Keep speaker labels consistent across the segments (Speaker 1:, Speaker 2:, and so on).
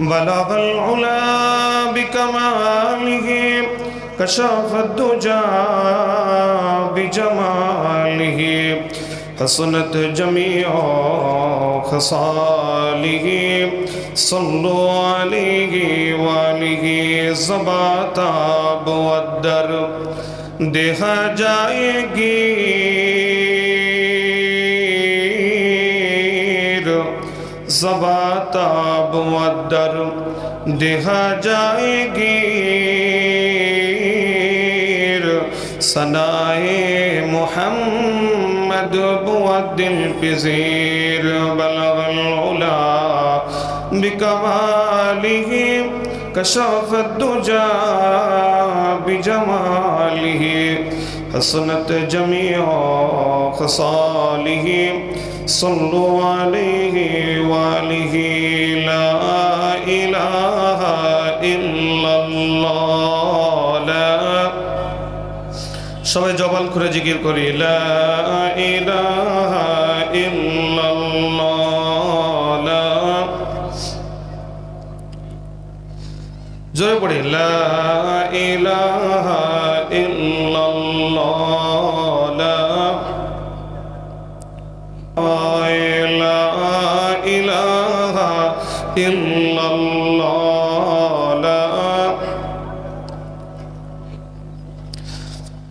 Speaker 1: بلغ العلا بکماله کشاف الدجا بجماله حسنت جميع خصاله صلو علیه وآله زباتاب ودر دیکھا جائے گی سبا تاب و در دہا جائے گی سنائے محمد بود دل پذیر، بلغ العلا بکمالہ، کشف الدجا بجمالہ، حسنت جمیع خصالہ۔ صلوا عليه وآله لا إله إلا الله. لا. সবাই জবান করে জিকির করি। লা ইলাহা ইল্লাল্লাহ। লা. জোরে পড়ি। লা ইলাহা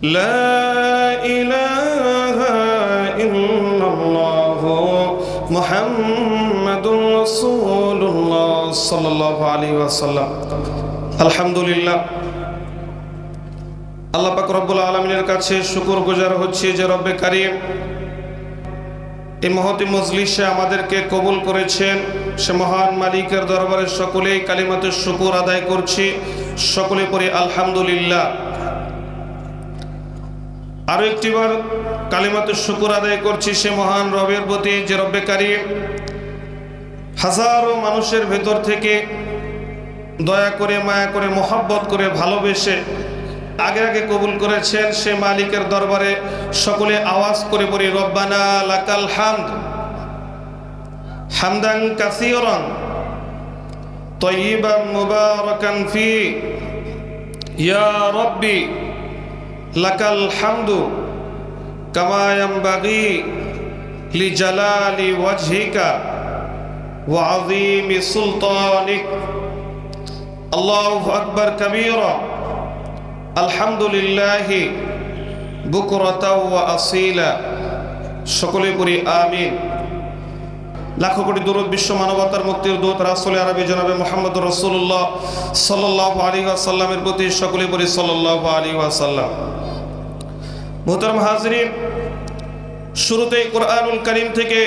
Speaker 1: لا إله إلا الله محمد رسول الله صلى الله عليه وسلم الحمد لله আল্লাহ পাক রব্বুল আলমিনের কাছে শুকুর গুজার হচ্ছে যে রব্বে কারিম এই মহতি মজলিসে আমাদেরকে কবুল করেছেন সে মহান মালিকের দরবারে সকলেই কালিমাতের শুকুর আদায় করছি সকলে পড়ি আলহামদুলিল্লাহ আরও একটিবার কালিমাতে শুকুর আদায় করছি সে মহান রবের প্রতি, যে রব্বে কারিম হাজারো মানুষের ভেতর থেকে দয়া করে, মায়া করে, মোহাব্বত করে, ভালোবেসে আগে আগে কবুল করেছেন সে মালিকের দরবারে। সকলে আওয়াজ করে পড়ি রব্বানা লাকাল হামদ হামদান কাসিরন তয়িবান মুবারাকান ফি। ইয়া রব্বি লাকাল হামদু কামা ইয়ানবাগি লিজালালি ওয়াজহিকা ওয়া আযীমি সুলতানিক। আল্লাহু আকবার কাবীরা। আলহামদুলিল্লাহি বুকরাতা ওয়া আসীলা। সকলে পড়ি আমিন। লাখো কোটি দূরত বিশ্ব মানবতার মুক্তির দূত, রাসুল আরবি জনাবে মোহাম্মদ রসুল্লাহ সাল্লাহ আলী আসাল্লামের প্রতি সকলে পড়ি সাল্লাহ আলী আসাল্লাম মোহতারম হাজরিন, শুরুতেই কোরআনুল করিম থেকে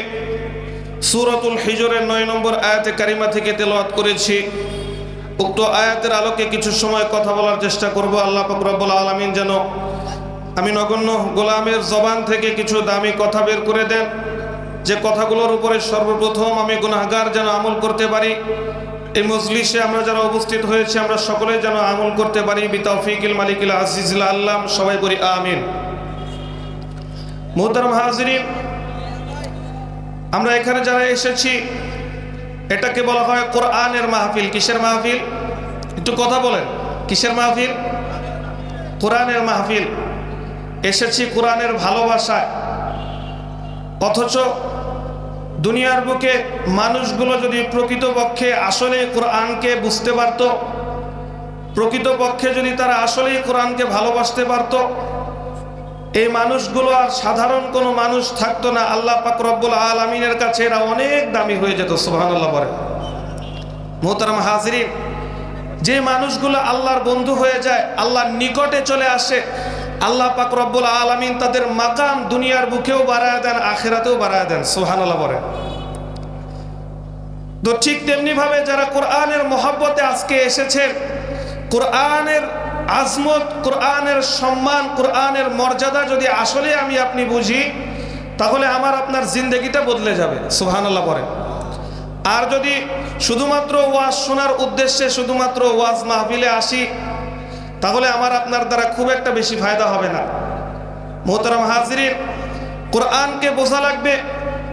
Speaker 1: সুরতুল হিজরের নয় নম্বর আয়াতে কারিমা থেকে তেলাওয়াত করেছি। উক্ত আয়াতের আলোকে কিছু সময় কথা বলার চেষ্টা করব। আল্লাহ ফকরবুল আলমিন যেন আমি নগণ্য গোলামের জবান থেকে কিছু দামি কথা বের করে দেন। যে কথাগুলোর উপরে সর্বপ্রথম আমি গুনাহগার যেন আমল করতে পারি, এই মজলিসে আমরা যারা উপস্থিত হয়েছে, আমরা সকলে যেন আমল করতে পারি। বিতাফিকিল মালিকিল আজিজুল আল্লাহ সবাই করি আমিন। মোহতারম হাজরিন, আমরা এখানে যারা এসেছি, এটাকে বলা হয় কোরআনের মাহফিল। কিসের মাহফিল? একটু কথা বলেন। কিসের মাহফিল? কোরআনের মাহফিল। এসেছি কোরআনের ভালোবাসায়। অথচ দুনিয়ার বুকে মানুষগুলো যদি প্রকৃতপক্ষে আসলে কোরআনকে বুঝতে পারত, প্রকৃতপক্ষে যদি তারা আসলেই কোরআনকে ভালোবাসতে পারত, এই মানুষগুলো আর সাধারণ কোনো মানুষ থাকতো না। আল্লাহ পাক রব্বুল আলমিনের কাছে এরা অনেক দামি হয়ে যেত, সুবহানাল্লাহ বলে। মোহতারাম হাজরিন, যে মানুষগুলো আল্লাহর বন্ধু হয়ে যায়, আল্লাহর নিকটে চলে আসে আল্লাহ পাক রব্বুল আলমিন তাদের মাকাম দুনিয়ার বুকেও বাড়ায় দেন, আখেরাতেও বাড়ায় দেন। সোহানাল্লাহ বলে তো ঠিক তেমনি ভাবে যারা কোরআনের মহাব্বতে আজকে এসেছেন, কোরআনের আজমত, কোরআনের সম্মান, কোরআনের মর্যাদা যদি আসলে আমি আপনি বুঝি, তাহলে আমার আপনার জিন্দগিটা বদলে যাবে। সুহানাল্লাহ পরে আর যদি শুধুমাত্র ওয়াজ শোনার উদ্দেশ্যে শুধুমাত্র ওয়াজ মাহফিলে আসি তাহলে আমার আপনার দ্বারা খুব একটা বেশি ফায়দা হবে না। মোহতারাম হাজির কোরআনকে বোঝা লাগবে,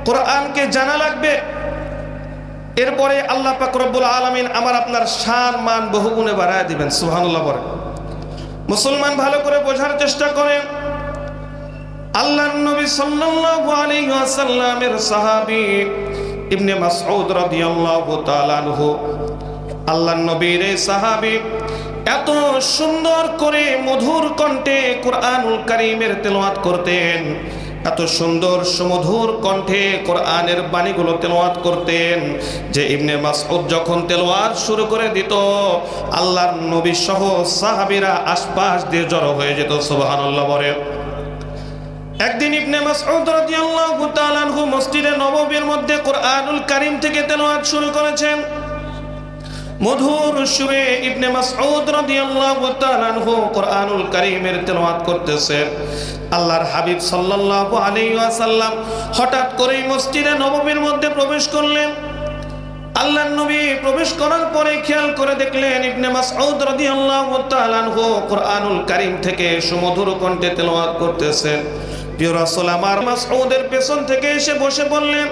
Speaker 1: কোরআনকে জানা লাগবে। এরপরে আল্লাহ পাক রব্বুল আলমিন আমার আপনার শান, মান বহুগুণে বাড়ায় দিবেন সুহানুল্লাহ বলেন। মুসলমান ভালো করে বোঝার চেষ্টা করেন আল্লাহ নবী সাল্লাল্লাহু আলাইহি ওয়াসাল্লামের সাহাবী ইবনে মাসউদ রাদিয়াল্লাহু তাআলা আনহু, আল্লাহর নবীর এই সাহাবী এত সুন্দর করে মধুর কণ্ঠে কোরআনুল কারীমের তেলাওয়াত করতেন। এত সুন্দর সুমধুর কণ্ঠে কোরআনের বাণীগুলো তেলাওয়াত করতেন যে ইবনে মাসউদ যখন তেলাওয়াত শুরু করে দিত, আল্লাহর নবী সহ সাহাবীরা আশপাশ দিয়ে জড়ো হয়ে যেত, সুবহানাল্লাহ বলে। একদিন ইবনে মাসউদ রাদিয়াল্লাহু তাআলা মসজিদে নববীর মধ্যে কোরআনুল কারীম থেকে তেলাওয়াত শুরু করেছেন। মধুর সুরে ইবনে মাসউদ রাদিয়াল্লাহু তাআলা আনহু কোরআনুল কারীমের তেলাওয়াত করতেছেন আল্লাহর হাবিব সাল্লাল্লাহু আলাইহি ওয়াসাল্লাম হঠাৎ করেই মসজিদে নববীর মধ্যে প্রবেশ করলেন। আল্লাহর নবী প্রবেশ করার পরে খেয়াল করে দেখলেন ইবনে মাসউদ রাদিয়াল্লাহু তাআলা আনহু কোরআনুল কারীম থেকে সুমধুর কণ্ঠে তেলাওয়াত করতেছেন প্রিয় রাসূল, আমার মাসউদের পেছন থেকে এসে বসে বললেন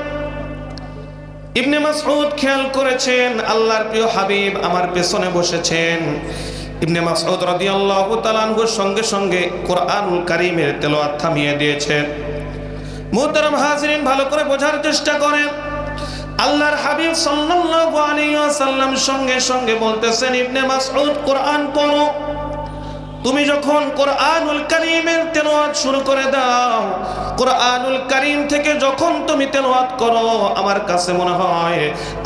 Speaker 1: ইবনে মাসউদ খেয়াল করেছেন, আল্লাহর প্রিয় হাবিব আমার পেছনে বসেছেন। ইবনে মাসউদ রাদিয়াল্লাহু তাআলা আনহুর সঙ্গে সঙ্গে কোরআনুল কারীমের তেলাওয়াত থামিয়ে দিয়েছেন। মুহতারাম হাজিরিন, ভালো করে বোঝার চেষ্টা করেন। আল্লাহর হাবিব সাল্লাল্লাহু আলাইহি ওয়াসাল্লাম সঙ্গে সঙ্গে বলতেছেন, ইবনে মাসউদ কোরআন পড়ো। তুমি যখন কোরআনুল কারীমের তেলাওয়াত শুরু করে দাও, কোরআনুল করিম থেকে যখন তুমি তেলাওয়াত করো, আমার কাছে মনে হয়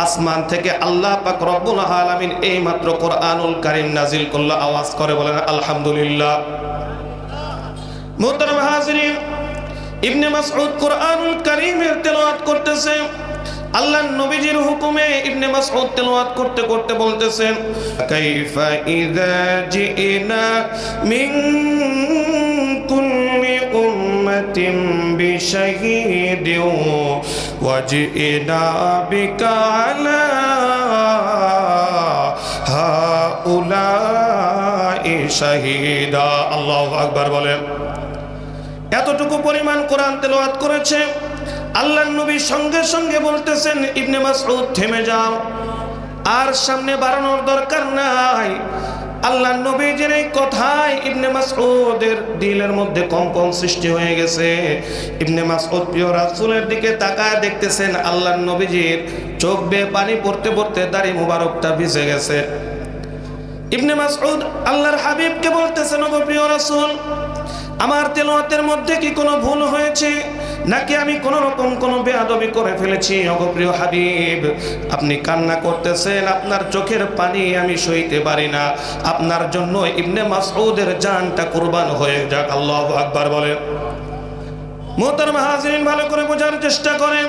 Speaker 1: আসমান থেকে আল্লাহ পাক রব্বুল আলামিন এই মাত্র কোরআনুল কারীম নাজিল করল আওয়াজ করে বলেন, আলহামদুলিল্লাহ। মুহতারাম হাজিরিন, ইবনে মাসউদ কোরআনুল করিমের তেলাওয়াত করতেছে। আল্লাহ নবীজির হুকুমে ইবনে মাসউদ তেলাওয়াত করতে করতে বলতেছেন, কাইফা ইযা জিনা মিন কুল্লি উম্মাতিন বিশাহীদিন ওয়া জিনা বিকা আলা হাউলাই শাহীদা। আল্লাহু আকবার বলেন। এতটুকু পরিমাণ কোরআন তেলাওয়াত করেছে। আল্লাহ নবী সঙ্গে সঙ্গে বলতেছেন, ইবনে মাসউদ, থেমে যাও। আর সামনে বাড়ানোর দরকার নাই। আল্লাহ নবীজির এই কথায় ইবনে মাসউদের দিলের মধ্যে কম্পন সৃষ্টি হয়ে গেছে। ইবনে মাসউদ প্রিয় রাসূলের দিকে তাকায় দেখতেছেন, আল্লাহ নবীজির চোখ বেয়ে পানি পড়তে পড়তে দাড়ি মুবারকটা ভিজে গেছে। ইবনে মাসউদ আল্লাহর হাবিবকে বলতেছেন, ওগো প্রিয় রাসূল, আমার তেলাওয়াতের মধ্যে কি কোনো ভুল হয়েছে? নাকি আমি কোন রকম কোনো বেয়াদবি করে ফেলেছি? অগপ্রিয় হাবিব, আপনি কান্না করতেছেন, আপনার চোখের পানি আমি সইতে পারি না। আপনার জন্য ইবনে মাসউদের জানটা কুরবান হয়ে যাক, আল্লাহ আকবার বলেন। মোহতার হাজিরিন, ভালো করে বোঝার চেষ্টা করেন।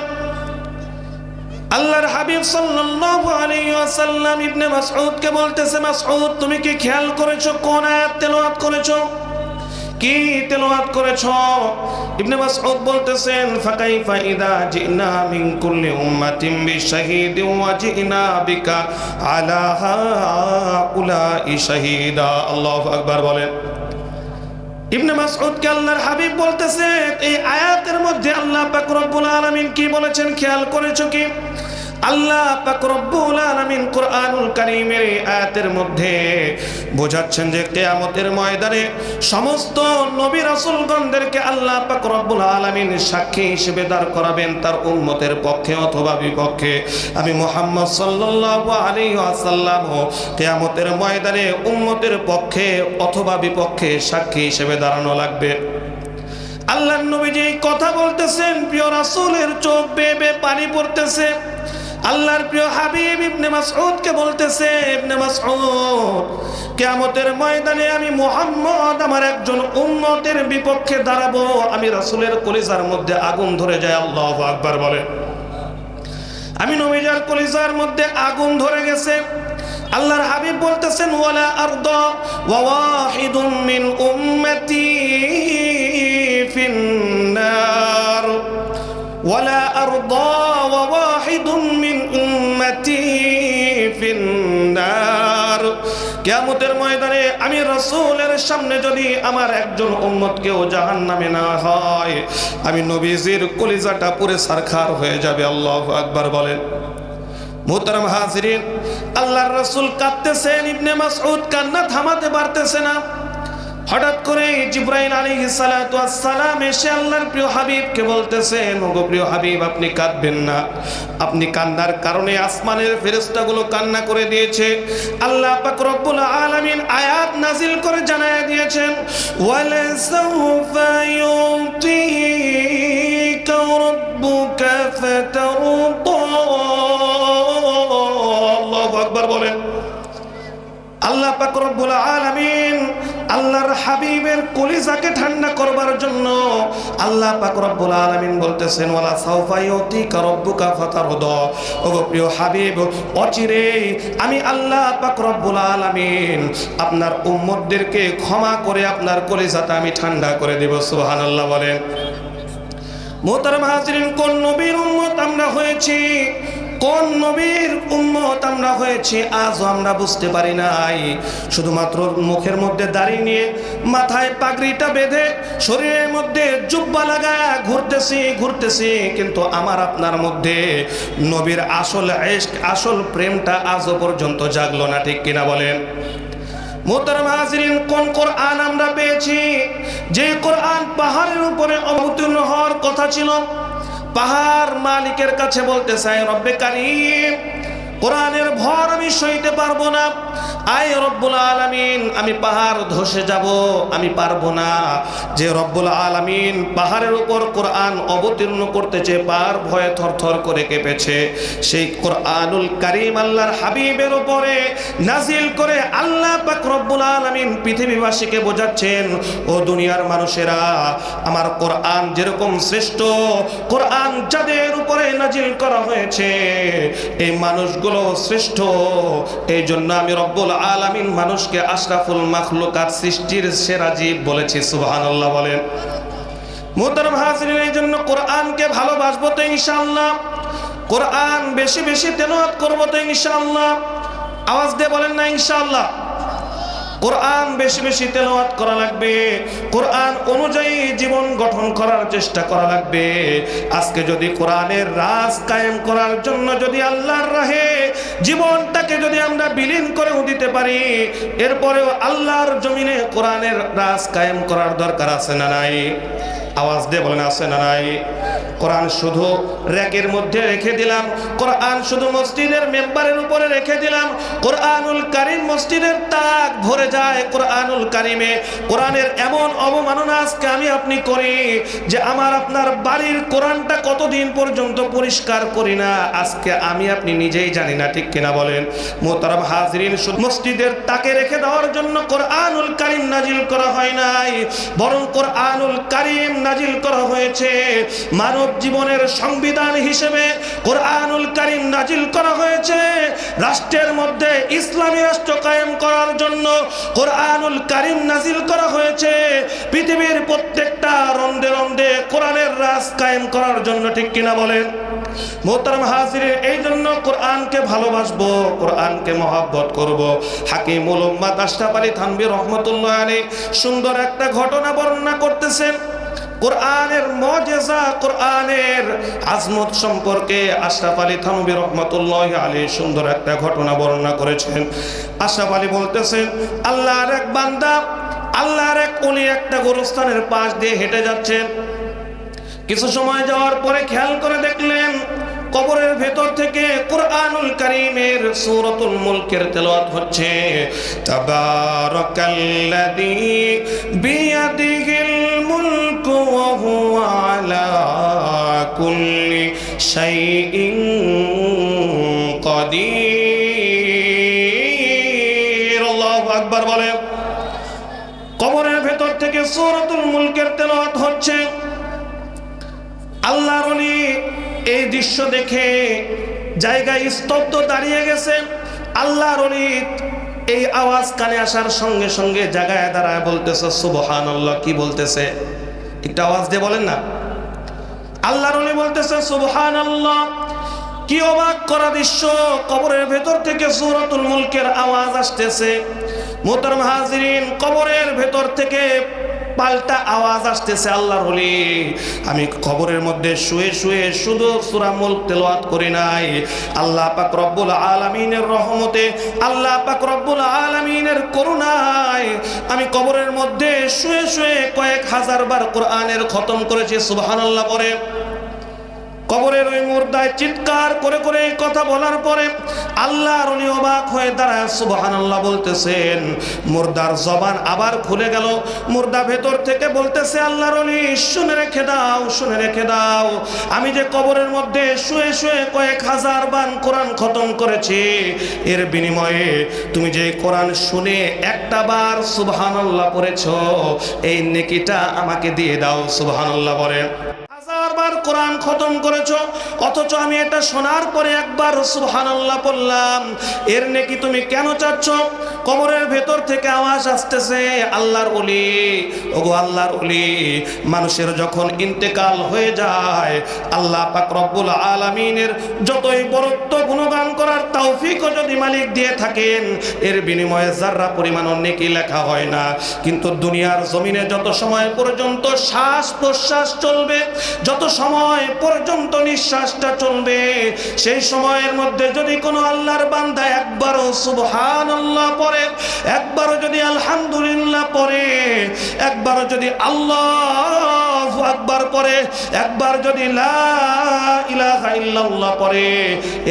Speaker 1: আল্লাহর হাবিব সাল্লাল্লাহু আলাইহি ওয়াসাল্লাম ইবনে মাসউদকে বলতেছে, মাসউদ, তুমি কি খেয়াল করেছ? কোন আয়াত তেলাওয়াত করেছ? কি তেলাওয়াত করেছ? ইবনে মাসউদ বলতেছেন, ফাকাইফা ইদা জিনা মিন কুল্লি উম্মাতিন বিশাহিদিন ওয়া জিনা বিকা আলা হাউলাই শাহিদা। আল্লাহু আকবার বলেন। ইবনে মাসউদ কে আল্লাহর হাবিব বলতেছে এই আয়াতের মধ্যে আল্লাহ পাক রব্বুল আলামিন কি বলেছেন? খেয়াল করেছ কি? আল্লাহ পাক রব্বুল আলামিন কোরআনুল কারীমের আয়াতের মধ্যে বোঝাচ্ছেন যে কিয়ামতের ময়দানে সমস্ত নবী রাসূলগণদেরকে আল্লাহ পাক রব্বুল আলামিন সাক্ষী হিসেবে দাঁড় করাবেন তার উম্মতের পক্ষে অথবা বিপক্ষে। আমি মুহাম্মদ সাল্লাল্লাহু আলাইহি ওয়াসাল্লাম কিয়ামতের ময়দানে উম্মতের পক্ষে অথবা বিপক্ষে সাক্ষী হিসেবে দাঁড়ানো লাগবে। আল্লাহ নবীজি কথা বলতেছেন, প্রিয় রাসূলের চোখ বেয়ে পানি পড়তেছে। আল্লাহর প্রিয় হাবিব ইবনে মাসউদকে বলতেছে, ইবনে মাসউদ, কিয়ামতের ময়দানে আমি মুহাম্মদ আমার একজন উম্মতের বিপক্ষে দাঁড়াবো। আমি রাসূলের কলিজার মধ্যে আগুন ধরে যায়, আল্লাহু আকবার বলে। আমি নবীজার কলিজার মধ্যে আগুন ধরে গেছে। আল্লাহর হাবিব বলতেছেন, ওয়ালা আরদা ওয়া ওয়াহিদুম মিন উম্মতি ফিন্নার ولا أرضى وواحد من أمتي في النار কেয়ামতের ময়দানে আমি রসুলের সামনে যদি আমার একজন উম্মতকেও জাহান নামে না হয় আমি নবীজির কলিজাটা পুরে সারখার হয়ে যাবে আল্লাহ আকবার বলেন মোহতারাম হাজিরিন আল্লাহর রসুল কাঁদতেছেন ইবনে মাসউদ কান্না থামাতে পারতেছে না হঠাৎ করে জিব্রাইল আলী সালাম এসে আল্লাহর প্রিয় হাবিবকে বলতেছেন ওগো প্রিয় হাবিব, আপনি কাঁদবেন না। আপনি কান্নার কারণে আসমানের ফেরেশতাগুলো কান্না করে দিয়েছে। আল্লাহ রব্বুল আলামিন আয়াত নাজিল করে জানায় দিয়েছেন আল্লাহু পাক আলামিন আল্লাহর হাবিবের কলিজাকে ঠান্ডা করবার জন্য আল্লাহ পাক রব্বুল আলামিন বলতেছেন, ওয়ালা সাউফা ইউতিকা রাব্বুকা ফাতারদা ওগো প্রিয় হাবিব, অচিরে আমি আল্লাহ পাক রব্বুল আলামিন আপনার উম্মতদেরকে ক্ষমা করে আপনার কলিজাটা আমি ঠান্ডা করে দেব, সুবহানাল্লাহ বলেন। মোহতারাম হাজরিন, কোন নবীর উম্মত আমরা হয়েছি কোন নবীর উম্মত আমরা হয়েছি আজও আমরা বুঝতে পারি নাই। শুধুমাত্র মুখের মধ্যে দাঁড়িয়ে নিয়ে, মাথায় পাগড়িটা বেঁধে, শরীরের মধ্যে জুব্বা লাগায় ঘুরতেছি ঘুরতেছি, কিন্তু আমার আপনার মধ্যে নবীর আসল আসল প্রেমটা আজও পর্যন্ত জাগলো না, ঠিক কিনা বলেন? কোন কোরআন আমরা পেয়েছি? যে কোরআন পাহাড়ের উপরে অবতীর্ণ হওয়ার কথা ছিল। পাহাড় মালিকের কাছে বলতে চাই রব্বে কারিম কোরআনের ভর আমি সইতে পারব না। আয় রব্বুল আলামিন, আমি পাহাড় ধসে যাব, আমি পারব না। যে রব্বুল আলামিন পাহাড়ের উপর কোরআন অবতীর্ণ করতেছে পার ভয়ে থরথর করে কেঁপেছে, সেই কোরআনুল কারিম আল্লাহর হাবিবের উপরে নাজিল করে আল্লাহ পাক রব্বুল আলামিন পৃথিবীবাসীকে বোঝাচ্ছেন, ও দুনিয়ার মানুষেরা, আমার কোরআন যেরকম শ্রেষ্ঠ, কোরআন যাদের উপরে নাজিল করা হয়েছে, এই মানুষগুলো শ্রেষ্ঠ। এই জন্য আমি রব্বুল আলামিন মানুষকে আশরাফুল মাখলুকাত সৃষ্টির সেরা জীব বলেছি, সুবহানাল্লাহ বলেন। মোহতারাম হাজিরিন, এই জন্য কোরআনকে ভালোবাসবো তো ইনশাআল্লাহ। কোরআন বেশি বেশি তেলাওয়াত করব তো ইনশাআল্লাহ। আওয়াজ দিয়ে বলেন না ইনশাআল্লাহ। কোরআন বেশি বেশি তেলাওয়াত করা লাগবে। কোরআন অনুযায়ী জীবন গঠন করার চেষ্টা করা লাগবে। আজকে যদি কোরআনের রাজ কায়েম করার জন্য যদি আল্লাহর রাহে জীবনটাকে যদি আমরা বিলীন করেও দিতে পারি, এরপরেও আল্লাহর জমিনে কোরআনের রাজ কায়েম করার দরকার আছে না নাই? আওয়াজ দিয়ে বলেন, আছে না নাই? কোরআন শুধু র্যাকের মধ্যে রেখে দিলাম, কোরআন শুধু মসজিদের মেম্বারের উপরে রেখে দিলাম, কোরআনুল কারিম মসজিদের তাক ভরে যায় কোরআনুল কারিমে। কোরআনের এমন অবমাননা আজকে আমি আপনি করি যে আমার আপনার বাড়ির কোরআনটা কতদিন পর্যন্ত পরিষ্কার করি না, আজকে আমি আপনি নিজেই জানি না, ঠিক কিনা বলেন? মোতারাম হাজরিন মসজিদের তাকে রেখে দেওয়ার জন্য কোরআনুল কারিম নাজিল করা হয় নাই, বরং কোরআনুল কারিম নাজিল করা হয়েছে। মানব জীবনের সংবিধান হিসেবে কোরআনুল কারিম নাজিল করা হয়েছে। রাষ্ট্রের মধ্যে ইসলামী রাষ্ট্র কায়েম করার জন্য কোরআনুল কারিম নাজিল করা হয়েছে। পৃথিবীর প্রত্যেকটা রন্দে রন্দে কোরআনের রাজ কায়েম করার জন্য ঠিক কিনা বলেন? মোহতারাম হাজির এই জন্য কোরআনকে ভালোবাসবো, কোরআনকে মহাব্বত করব। হাকিম আশরাফ আলী থানবী রহমতুল্লাহ আলী সুন্দর একটা ঘটনা বর্ণনা করতেছেন। কোরআনের মজেজা, কোরআনের আজমত সম্পর্কে আশরাফ আলী থানবী রহমতুল্লাহ আলী সুন্দর একটা ঘটনা বর্ণনা করেছেন। আশরাফ আলী বলতেছেন, আল্লাহর এক বান্দা, আল্লাহর এক উনি একটা গোরস্থানের পাশ দিয়ে হেঁটে যাচ্ছেন কিছু সময় যাওয়ার পরে খেয়াল করে দেখলেন, কবরের ভেতর থেকে কোরআনুল কারীমের সূরাতুল মুলকের তেলাওয়াত হচ্ছে। তাবারাকাল্লাযী বিয়াদিহিল কাদির বলে। কবরের ভেতর থেকে মুলকের হচ্ছে। আল্লাহর এই দৃশ্য দেখে জায়গায় স্তব্ধ দাঁড়িয়ে গেছে। আল্লাহর এই আওয়াজ কানে আসার সঙ্গে সঙ্গে জায়গায় দাঁড়ায় বলতেছে সুবহান কি বলতেছে? একটা আওয়াজ দিয়ে বলেন না। আল্লাহ অলি বলতেছেন সুবহান আল্লাহ কি অবাক করা দৃশ্য, কবরের ভেতর থেকে সূরাতুল মুলকের আওয়াজ আসতেছে। মোহতারাম হাজিরিন, কবরের ভেতর থেকে পাল্টা আওয়াজ আসতেছে আল্লাহর হলি আমি কবরের মধ্যে শুয়ে শুয়ে শুধু সুরা মুলক তেলাওয়াত করি নাই। আল্লাহ পাক রব্বুল আলামিনের রহমতে, আল্লাহ পাক রব্বুল আলামিনের করুণায় আমি কবরের মধ্যে শুয়ে শুয়ে কয়েক হাজার বার কোরআনের খতম করেছি, সুবহানাল্লাহ পরে। কবরের ওই মুর্দায় চিৎকার করে করে এই কথা বলার পরে আল্লাহর উনি অবাক হয়ে দাঁড়ায়। সুবহানাল্লাহ বলতেছেন, মুর্দার জবান আবার খুলে গেল। মুর্দা ভেতর থেকে বলতেছে আল্লাহর উনি শুনে রেখে দাও, শুনে রেখে দাও। আমি যে কবরের মধ্যে শুয়ে শুয়ে কয়েক হাজার বান কোরআন খতম করেছি, এর বিনিময়ে তুমি যে কোরআন শুনে একটা বার সুবহানাল্লাহ পড়েছ, এই নেকিটা আমাকে দিয়ে দাও, সুবহানাল্লাহ বলে। হাজারবার কোরআন খতম করেছ, অথচ আমি এটা শোনার পরে একবার সুবহানাল্লাহ বললাম, এর নেকি তুমি কেন চাচ্ছ? কবরের ভেতর থেকে আওয়াজ আসতেছে, আল্লাহর ওলি, ওগো আল্লাহর ওলি, মানুষের যখন ইন্তেকাল হয়ে যায়, আল্লাহ পাক রব্বুল আলামিনের যতই বরত্ব গুণগান করার তৌফিকও যদি মালিক দিয়ে থাকেন, এর বিনিময়ে যার্রা পরিমাণ নেকি লেখা হয় না। কিন্তু দুনিয়ার জমিনে যত সময় পর্যন্ত শ্বাস প্রশ্বাস চলবে, যত সময় পর্যন্ত নিঃশ্বাসটা চলবে। সেই সময়ের মধ্যে যদি কোনো আল্লাহর বান্ধা একবারও সুবহান আল্লাহ পরে একবারও যদি আলহামদুলিল্লাহ পরে একবারও যদি আল্লাহ আকবার পড়ে, একবার যদি লা ইলাহা ইল্লাল্লাহ পড়ে,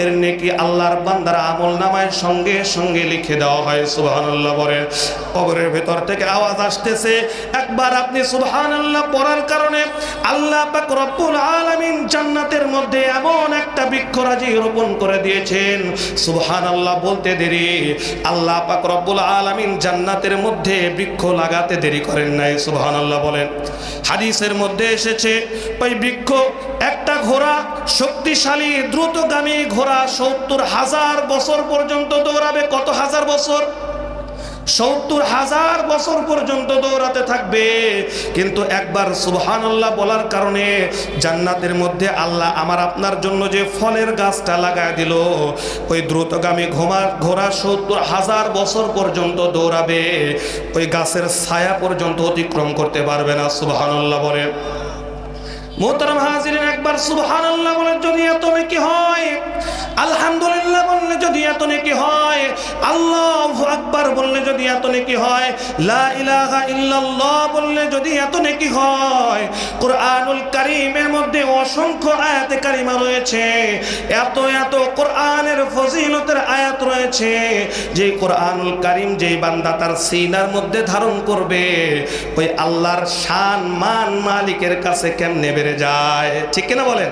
Speaker 1: এর নেকি আল্লাহর বান্দার আমল নামায় সঙ্গে সঙ্গে লিখে দেওয়া হয়, সুবহানাল্লাহ পড়ে। কবরের ভেতর থেকে আওয়াজ আসতেছে, একবার আপনি সুবহানাল্লাহ পড়ার কারণে আল্লাহ পাক রব্বুল আলামিন জান্নাতের মধ্যে এমন একটা বৃক্ষরাজি রোপণ করে দিয়েছেন। সুবহানাল্লাহ বলতে দেরি, আল্লাহ পাক রব্বুল আলামিন জান্নাতের মধ্যে বৃক্ষ লাগাতে দেরি করেন নাই, সুবহানাল্লাহ বলেন। হাদিসের মধ্যে এসেছে। ওই বৃক্ষ, একটা ঘোড়া, শক্তিশালী, দ্রুতগামী ঘোড়া সত্তর হাজার বছর পর্যন্ত দৌড়াবে। কত হাজার বছর? সত্তর হাজার বছর পর্যন্ত দৌড়াতে থাকবে। কিন্তু একবার সুবহানাল্লাহ বলার কারণে জান্নাতের মধ্যে আল্লাহ আমার আপনার জন্য যে ফলের গাছটা লাগায় দিল, ওই দ্রুতগামী ঘোমা, ঘোড়া সত্তর হাজার বছর পর্যন্ত দৌড়াবে। ওই গাছের ছায়া পর্যন্ত অতিক্রম করতে পারবে না, সুবহানাল্লাহ বলে। মোহতারাম হাজিরেন, একবার সুবহানাল্লাহ বলে যদি এত নাকি হয়? আলহামদুলিল্লাহ বললে যদি এত নাকি হয়, আল্লাহ আকবার বললে যদি এত নাকি হয়, লা ইলাহা ইল্লাল্লাহ বললে যদি এত নাকি হয়, কোরআনুল কারীমের মধ্যে অসংখ্য আয়াতে কারিমা রয়েছে, এত এত কোরআনের ফজিলতের আয়াত রয়েছে যে কোরআনুল কারীম যেই বান্দা তার সিনার মধ্যে ধারণ করবে, ওই আল্লাহর শান মান মালিকের কাছে কেমনে বেড়ে যায়? ঠিক কিনা বলেন?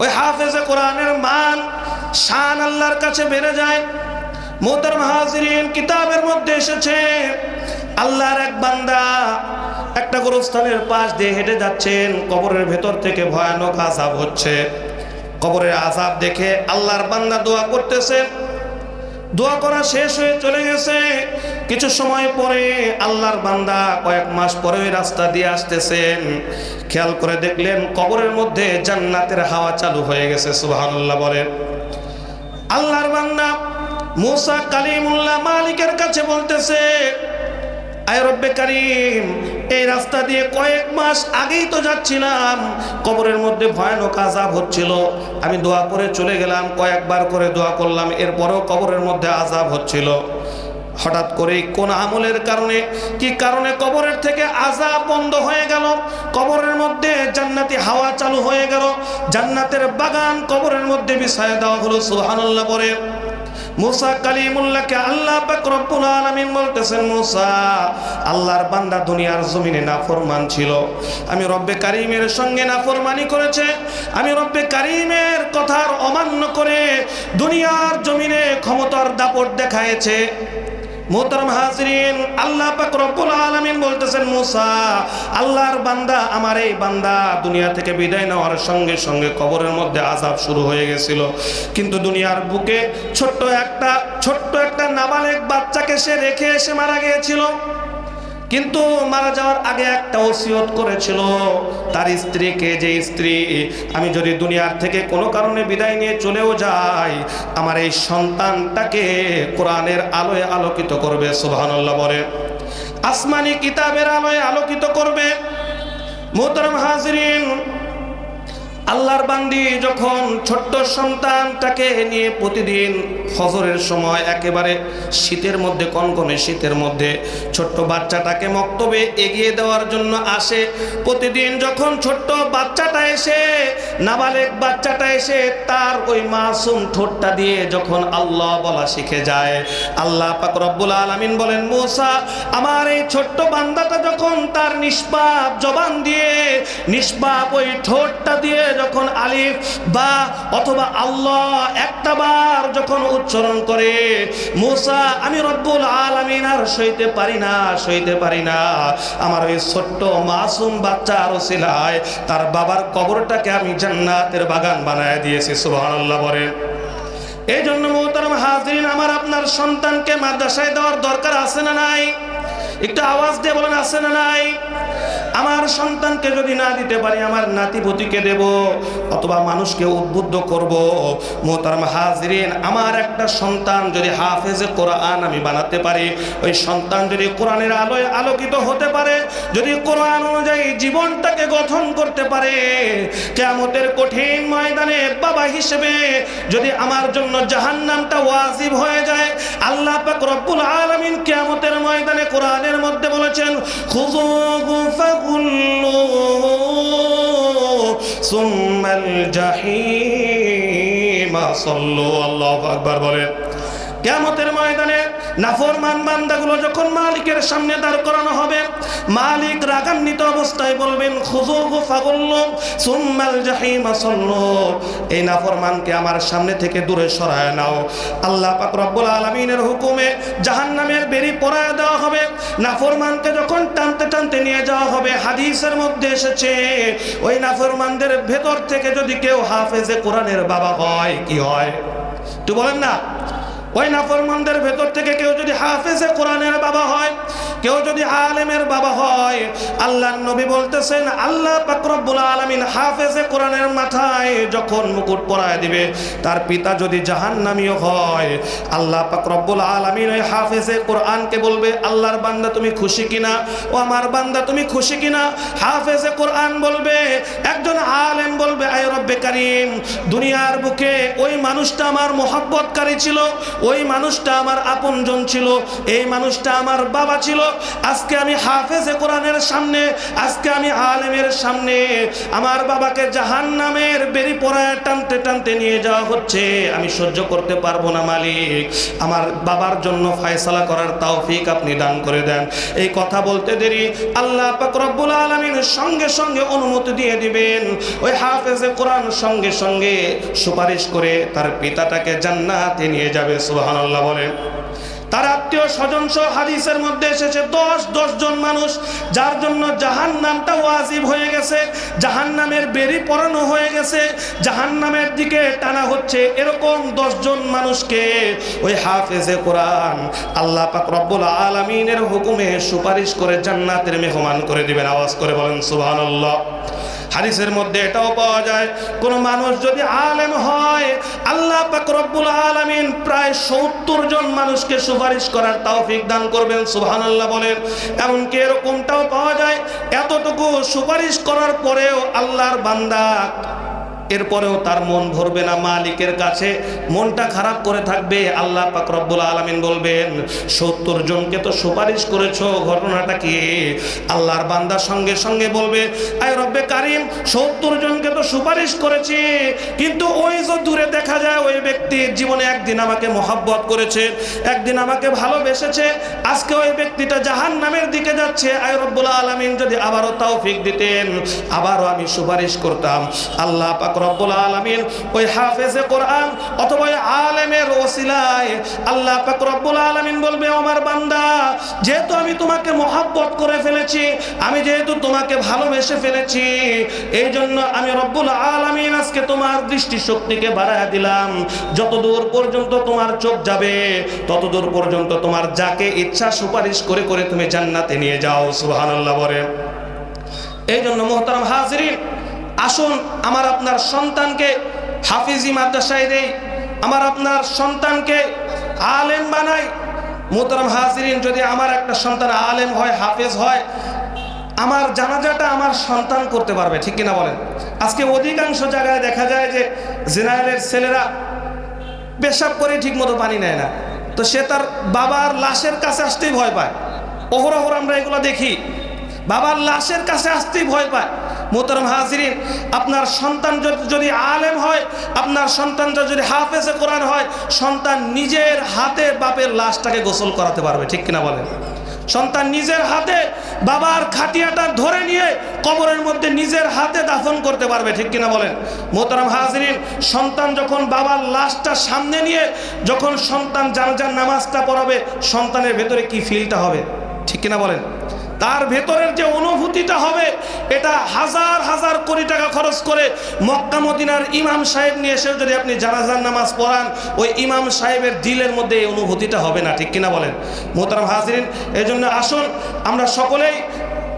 Speaker 1: ওই হাফেজে কোরআনের মান, শান আল্লাহর কাছে বেড়ে যায়। মোতার মাহাজিরিন কিতাবের মধ্যে এসেছে, আল্লাহর এক বান্দা একটা গোরস্থানের পাশ দিয়ে হেঁটে যাচ্ছেন, কবরের ভেতর থেকে ভয়ানক আসাব হচ্ছে। কবরের আজাব দেখে আল্লাহর বান্দা দোয়া করতেছে দোয়া করা শেষ হয়ে চলে গেছে। কিছু সময় পরে আল্লাহর বান্দা কয়েক মাস পরে ওই রাস্তা দিয়ে আসতেছেন। খেয়াল করে দেখলেন কবরের মধ্যে জান্নাতের হাওয়া চালু হয়ে গেছে, সুবহানাল্লাহ বলেন। আল্লাহর বান্দা মুসা কালিমুল্লাহ মালিকের কাছে বলতেছে, আয় রব্বে কারিম এই রাস্তা দিয়ে কয়েক মাস আগেই তো যাচ্ছিলাম। কবরের মধ্যে ভয়ানক আজাব হচ্ছিল। আমি দোয়া করে চলে গেলাম, কয়েকবার করে দোয়া করলাম, এরপরেও কবরের মধ্যে আজাব হচ্ছিল। হঠাৎ করে কোন আমলের কারণে, কি কারণে কবরের থেকে আজাব বন্ধ হয়ে গেল? কবরের মধ্যে জান্নাতি হাওয়া চালু হয়ে গেল। জান্নাতের বাগান কবরের মধ্যে বিছায় দেওয়া হলো, সুবহানাল্লাহ পরে মুসা কালিমুল্লাহকে আল্লাহ রব্বুল আলামিন বলতেছেন, মুসা, আল্লাহর বান্দা দুনিয়ার জমিনে নাফরমান ছিল। আমি রব্বে কারিমের সঙ্গে নাফরমানি করেছে। আমি রব্বে কারিমের কথার অমান্য করে দুনিয়ার জমিনে ক্ষমতার দাপট দেখায়েছে মোহতারাম হাজরিন, আল্লাহ পাক রব্বুল আলামিন বলতেছেন, মুসা, আল্লাহর বান্দা আমার এই বান্দা দুনিয়া থেকে বিদায় নেওয়ার সঙ্গে সঙ্গে কবরের মধ্যে আজাব শুরু হয়ে গেছিল। কিন্তু দুনিয়ার বুকে ছোট্ট একটা ছোট্ট একটা নাবালেক বাচ্চাকে সে রেখে এসে মারা গিয়েছিল। কিন্তু মারা যাওয়ার আগে একটা ওসিয়ত করেছিল, তার স্ত্রীকে যে স্ত্রী, আমি যদি দুনিয়ার থেকে কোনো কারণে বিদায় নিয়ে চলেও যাই, আমার এই সন্তানটাকে কোরআনের আলোয় আলোকিত করবে, সুবহানাল্লাহ বলে। আসমানি কিতাবের আলোয় আলোকিত করবে। মোহতরম হাজরিন আল্লাহর বান্দি যখন ছোট্ট সন্তানটাকে নিয়ে প্রতিদিন ফজরের সময় একেবারে শীতের মধ্যে, কনকনে শীতের মধ্যে ছোট্ট বাচ্চাটাকে মক্তবে এগিয়ে দেওয়ার জন্য আসে। প্রতিদিন যখন ছোট্ট বাচ্চাটা এসে, নাবালেক বাচ্চাটা এসে তার ওই মাসুম ঠোঁটটা দিয়ে যখন আল্লাহ বলা শিখে যায়, আল্লাহ পাক রব্বুল আলামিন বলেন, মূসা, আমার এই ছোট্ট বান্দাটা যখন তার নিষ্পাপ জবান দিয়ে নিষ্পাপ ওই ঠোঁটটা দিয়ে যখন আলিফ বা অথবা আল্লাহ একটা বার যখন উচ্চারণ করে, মুসা, আমি রব্বুল আলামিন আর সইতে পারি না, সইতে পারি না। আমার ওই ছোট্ট মাসুম বাচ্চা আরও সিলায় তার বাবার কবরটাকে আমি জান্নাতের বাগান বানায় দিয়েছি, সুবহানাল্লাহ বলেন। এই জন্য মোহতারাম হাজরিন, আমার আপনার সন্তানকে মাদ্রাসায় দেওয়ার দরকার আছে না নাই? একটু আওয়াজ দিয়ে বলেন, আছে না নাই? আমার সন্তানকে যদি না দিতে পারি, আমার নাতিপতিকে দেব অথবা মানুষকে উদ্বুদ্ধ করব। মোহতারাম হাজরিন, আমার একটা সন্তান যদি হাফেজে কোরআন আমি বানাতে পারি, ওই সন্তান যদি কোরআনের আলোয় আলোকিত হতে পারে, যদি কোরআন অনুযায়ী জীবনটাকে গঠন করতে পারে, কেয়ামতের কঠিন ময়দানে বাবা হিসেবে যদি আমার জন্য জাহান্নামটা ওয়াজিব হয়ে যায়, আল্লাহ পাক রব্বুল আলামিন কিয়ামতের ময়দানে কোরআনের মধ্যে বলেছেন ফাগুল্লু ثم الجحيم صلوا الله أكبر বলেন কেয়ামতের ময়দানে নাফরমান বান্দাগুলো যখন মালিকের সামনে দাঁড় করানো হবে, মালিক রাগান্বিত অবস্থায় বলবেন খুজুহু ফাগুল্লু সুম্মাল জাহিমা সাল্লু। এই নাফরমানকে আমার সামনে থেকে দূরে সরায় নাও। আল্লাহ পাক রব্বুল আলামিনের হুকুমে জাহান্নামের বেরি পরায় দেওয়া হবে। নাফরমানকে যখন টানতে টানতে নিয়ে যাওয়া হবে, হাদিসের মধ্যে এসেছে, ওই নাফরমানদের ভেতর থেকে যদি কেউ হাফেজে কোরআনের বাবা হয়, কি হয়? তুই বলেন না। ওই নাফরমানদের ভেতর থেকে কেউ যদি হাফেজে কোরআনের বাবা হয় কেউ যদি আলেমের বাবা হয় আল্লাহ নবী বলতেছেন, আল্লাহ পাকরব্বুল আলমিন হাফেজে কোরআনের মাথায় যখন মুকুট পরায় দিবে, তার পিতা যদি জাহান্নামীয় হয়, আল্লাহ পাকরব্বুল আলমিন ওই হাফেজে কোরআনকে বলবে, আল্লাহর বান্দা তুমি খুশি কিনা? ও আমার বান্দা, তুমি খুশি কিনা? হাফেজে কোরআন বলবে, একজন আলেম বলবে, আয় রব্বে কারিম, দুনিয়ার বুকে ওই মানুষটা আমার মোহাব্বতকারী ছিল, ওই মানুষটা আমার আপনজন ছিল, এই মানুষটা আমার বাবা ছিল আজকে আমি হাফেজে কোরআনের সামনে, আজকে আমি আলেমের সামনে, আমার বাবাকে জাহান নামের বেরি পড়ায় টানতে টানতে নিয়ে যাওয়া হচ্ছে। আমি সহ্য করতে পারব না, মালিক। আমার বাবার জন্য ফয়সালা করার তৌফিক আপনি দান করে দেন। এই কথা বলতে দেরি, আল্লাহ রব্বুল আলামিনের সঙ্গে সঙ্গে অনুমতি দিয়ে দিবেন। ওই হাফেজে কোরআন সঙ্গে সঙ্গে সুপারিশ করে তার পিতাটাকে জান্নাতে নিয়ে যাবে, সুবহানাল্লাহ বলেন। তার আত্মীয় স্বজন সহ হাদিসের মধ্যে এসেছে, দশ দশ জন মানুষ, যার জন্য জাহান নামটা ওয়াজিব হয়ে গেছে জাহান নামের বেরি পড়ানো হয়ে গেছে জাহান নামের দিকে টানা হচ্ছে এরকম দশ জন মানুষকে। ওই হাফেজে কোরআন আল্লাহ পাক রব্বুল আলমিনের হুকুমে সুপারিশ করে জান্নাতের মেহমান করে দিবেন। আওয়াজ করে বলেন, সুবহানাল্লাহ। হাদিসের মধ্যে এটাও পাওয়া যায়, কোন মানুষ যদি আলেম হয়, আল্লাহ পাকরবুল আলামিন প্রায় সত্তর জন মানুষকে সুপারিশ করার তৌফিক দান করবেন সুহান আল্লাহ বলেন। এমনকি এরকমটাও পাওয়া যায়, এতটুকু সুপারিশ করার পরেও আল্লাহর বান্দা এরপরেও তার মন ভরবে না মালিকের কাছে। মনটা খারাপ করে থাকবে, আল্লাহ পাক রব্বুল আলামিন বলবেন, সত্তর জনকে তো সুপারিশ করেছ, ঘটনাটা কি? আল্লাহর বান্দা সঙ্গে সঙ্গে বলবে, আয় রব্বে কারিম, সত্তর জনকে তো সুপারিশ করেছি, কিন্তু ওই যে দূরে দেখা যায়, ওই ব্যক্তি জীবনে একদিন আমাকে মহাব্বত করেছে, একদিন আমাকে ভালোবেসেছে, আজকে ওই ব্যক্তিটা জাহান নামের দিকে যাচ্ছে। আয় রব্বুল আলামিন যদি আবারও তৌফিক দিতেন, আবারও আমি সুপারিশ করতাম। আল্লাহ পাক রব্বুল আলামিন ওই হাফেজে কোরআন অথবা ওই আলেমের ওসিলায় আল্লাহ পাক রব্বুল আলামিন বলবে আমার বান্দা, যেহেতু আমি তোমাকে মহাব্বত করে ফেলেছি, আমি যেহেতু তোমাকে ভালোবেসে ফেলেছি এই জন্য আমি রব্বুল আলামিন আজকে তোমার দৃষ্টি শক্তিকে বাড়ায় দিলাম। যতদূর পর্যন্ত তোমার চোখ যাবে, ততদূর পর্যন্ত তোমার যাকে ইচ্ছা সুপারিশ করে করে তুমি জান্নাতে নিয়ে যাও। সুবহানাল্লাহ বলে। এই জন্য মোহতারাম হাজরিন আসুন, আমার আপনার সন্তানকে হাফিজি মাদ্রাসায় দেই, আমার আপনার সন্তানকে আলেম বানাই। মোহতারাম হাজিরিন, যদি আমার একটা সন্তান আলেম হয়, হাফেজ হয়, আমার জানাজাটা আমার সন্তান করতে পারবে, ঠিক কিনা বলেন? আজকে অধিকাংশ জায়গায় দেখা যায় যে জেনারেলের ছেলেরা পেশাব করে ঠিক মতো পানি নেয় না। তো সে তার বাবার লাশের কাছে আসতেই ভয় পায়। অহরহর আমরা এগুলো দেখি। বাবার লাশের কাছে আসতেই ভয় পায়। মোহতারাম হাজিরিন, আপনার সন্তান যদি- আলেম হয়, আপনার সন্তান যদি হাফেজে কোরআন হয়, সন্তান নিজের হাতে বাপের লাশটাকে গোসল করাতে পারবে, ঠিক কিনা বলেন? সন্তান নিজের হাতে বাবার খাটিয়াটা ধরে নিয়ে কবরের মধ্যে নিজের হাতে দাফন করতে পারবে, ঠিক কিনা বলেন? মোহতারাম হাজরিন, সন্তান যখন বাবার লাশটা সামনে নিয়ে যখন সন্তান জানাজার নামাজটা পড়াবে, সন্তানের ভেতরে কি ফিলটা হবে, ঠিক কিনা বলেন? তার ভেতরের যে অনুভূতিটা হবে, এটা হাজার হাজার কোটি টাকা খরচ করে মক্কা মদিনার ইমাম সাহেব নিয়ে এসেও যদি আপনি জানাজার নামাজ পড়ান, ওই ইমাম সাহেবের দিলের মধ্যে এই অনুভূতিটা হবে না, ঠিক কিনা বলেন? মোহতারাম হাজরিন এই জন্য আসুন, আমরা সকলেই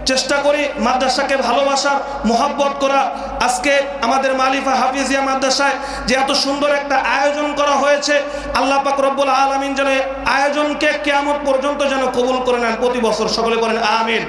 Speaker 1: চেষ্টা করি মাদ্রাসাকে ভালোবাসার মোহাব্বত করা। আজকে আমাদের মালিফা হাফিজিয়া মাদ্রাসায় যে এত সুন্দর একটা আয়োজন করা হয়েছে, আল্লাহ পাক রব্বুল আলমিন যেন আয়োজনকে কেমন পর্যন্ত যেন কবুল করে নেন প্রতি বছর। সকলে করেন আমিন।